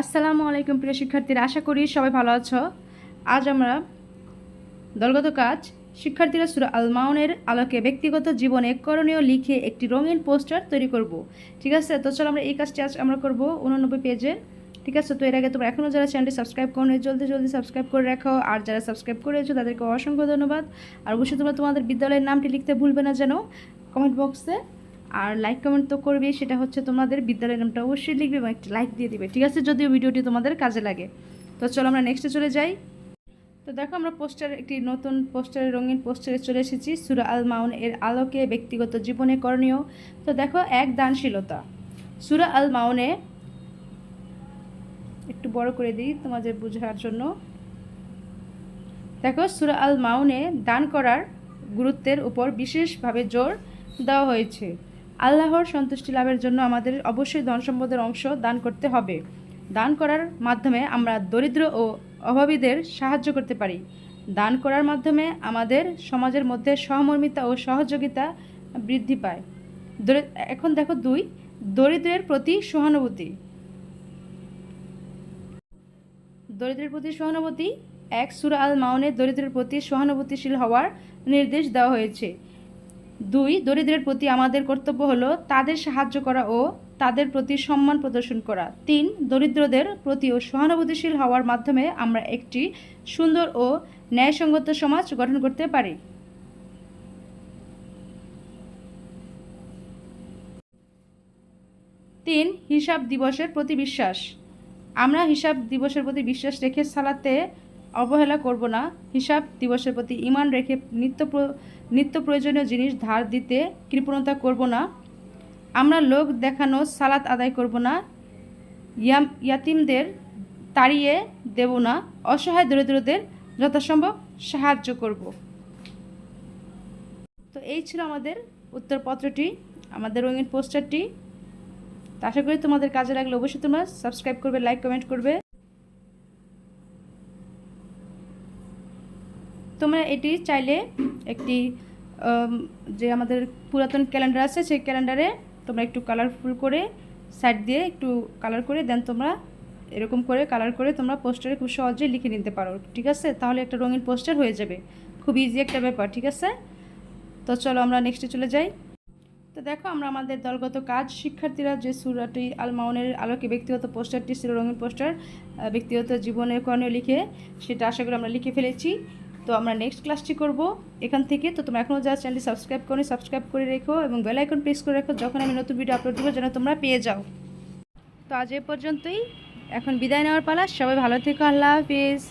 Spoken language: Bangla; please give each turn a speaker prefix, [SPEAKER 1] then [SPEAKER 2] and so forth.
[SPEAKER 1] আসসালামু আলাইকুম প্রিয় শিক্ষার্থীরা, আশা করি সবাই ভালো আছো। আজ আমরা দলগত কাজ, শিক্ষার্থীরা সুরা আল মাউনের আলোকে ব্যক্তিগত জীবনে করণীয় লিখে একটি রঙিন পোস্টার তৈরি করব। ঠিক আছে? তো চলো আমরা এই কাজটি আজ আমরা করব উননব্বই পেজে। ঠিক আছে? তো এর আগে তোমরা এখনও যারা চ্যানেলটি সাবস্ক্রাইব করো জলদি জলদি সাবস্ক্রাইব করে রাখো। আর যারা সাবস্ক্রাইব করেছ, তাদেরকে অসংখ্য ধন্যবাদ। আর অবশ্যই তোমরা তোমাদের বিদ্যালয়ের নামটি লিখতে ভুলবে না যেন। কমেন্ট বক্সে আর লাইক কমেন্ট তো করবে, সেটা হচ্ছে তোমাদের বিদ্যালয়ের নামটা অবশ্যই লিখবে এবং একটা লাইক দিয়ে দিবে, ঠিক আছে? যদিও ভিডিওটি তোমাদের কাজে লাগে। তো চলো আমরা নেক্সটে চলে যাই। তো দেখো আমরা পোস্টার একটি নতুন পোস্টারের রঙিন পোস্টারে চলে এসেছি, সুরা আল মাউন এর আলোকে ব্যক্তিগত জীবনে করণীয়। তো দেখো, এক দানশীলতা। সুরা আল মাউনে একটু বড় করে দিই তোমাদের বোঝার জন্য। দেখো, সুরা আল মাউনে দান করার গুরুত্বের উপর বিশেষভাবে জোর দেওয়া হয়েছে। আল্লাহর সন্তুষ্টি লাভের জন্য আমাদের অবশ্যই ধন সম্পদের অংশ দান করতে হবে। দান করার মাধ্যমে আমরা দরিদ্র ও অভাবীদের সাহায্য করতে পারি। দান করার মাধ্যমে আমাদের সমাজের মধ্যে সহমর্মিতা ও সহযোগিতা বৃদ্ধি পায়। এখন দেখো দুই, দরিদ্রের প্রতি সহানুভূতি। দরিদ্রের প্রতি সহানুভূতি, এক সুরা আল মাউনে দরিদ্রের প্রতি সহানুভূতিশীল হওয়ার নির্দেশ দেওয়া হয়েছে। দুই, দরিদ্রের প্রতি আমাদের কর্তব্য হলো তাদের সাহায্য করা ও তাদের প্রতি সম্মান প্রদর্শন করা। তিন, দরিদ্রদের প্রতিও সহানুভূতিশীল হওয়ার মাধ্যমে আমরা একটি সুন্দর ও ন্যায়সঙ্গত সমাজ গঠন করতে পারি। তিন, হিসাব দিবসের প্রতি বিশ্বাস। আমরা হিসাব দিবসের প্রতি বিশ্বাস রেখে সালাতে অবহেলা করব না। হিসাব দিবসের প্রতি ইমান রেখে নিত্য নিত্য প্রয়োজনীয় জিনিস ধার দিতে কৃপণতা করব না। আমরা লোক দেখানো সালাত আদায় করব না। ইয়াতিমদের তাড়িয়ে দেব না। অসহায় দরিদ্রদের যথাসম্ভব সাহায্য করব। তো এই ছিল আমাদের উত্তরপত্রটি, আমাদের রঙিন পোস্টারটি। আশা করি তোমাদের কাজে লাগলে অবশ্যই তোমরা সাবস্ক্রাইব করবে, লাইক, কমেন্ট করবে। তোমরা এটি চাইলে একটি যে আমাদের পুরাতন ক্যালেন্ডার আছে, সেই ক্যালেন্ডারে তোমরা একটু কালারফুল করে সাইড দিয়ে একটু কালার করে দেন তোমরা এরকম করে কালার করে তোমরা পোস্টারে খুব সহজেই লিখে নিতে পারো, ঠিক আছে? তাহলে একটা রঙিন পোস্টার হয়ে যাবে। খুব ইজি একটা ব্যাপার, ঠিক আছে? তো চলো আমরা নেক্সটে চলে যাই। তো দেখো আমরা আমাদের দলগত কাজ, শিক্ষার্থীরা যে সুরাটি আল মাউনের আলোকে ব্যক্তিগত পোস্টারটি ছিল রঙিন পোস্টার ব্যক্তিগত জীবনের করণীয় লিখে সেটা আশা করি আমরা লিখে ফেলেছি। তো আমরা নেক্সট ক্লাসটি করব এখান থেকে। তো তোমরা এখনও যা চ্যানেলটি সাবস্ক্রাইব করে সাবস্ক্রাইব করে রেখো এবং বেল আইকন প্রেস করে রাখো যখন আমি নতুন ভিডিও আপলোড দেবো যেন তোমরা পেয়ে যাও। তো আজ এ পর্যন্তই। এখন বিদায় নেওয়ার পালা। সবাই ভালো থেকো। আল্লাহ হাফিজ।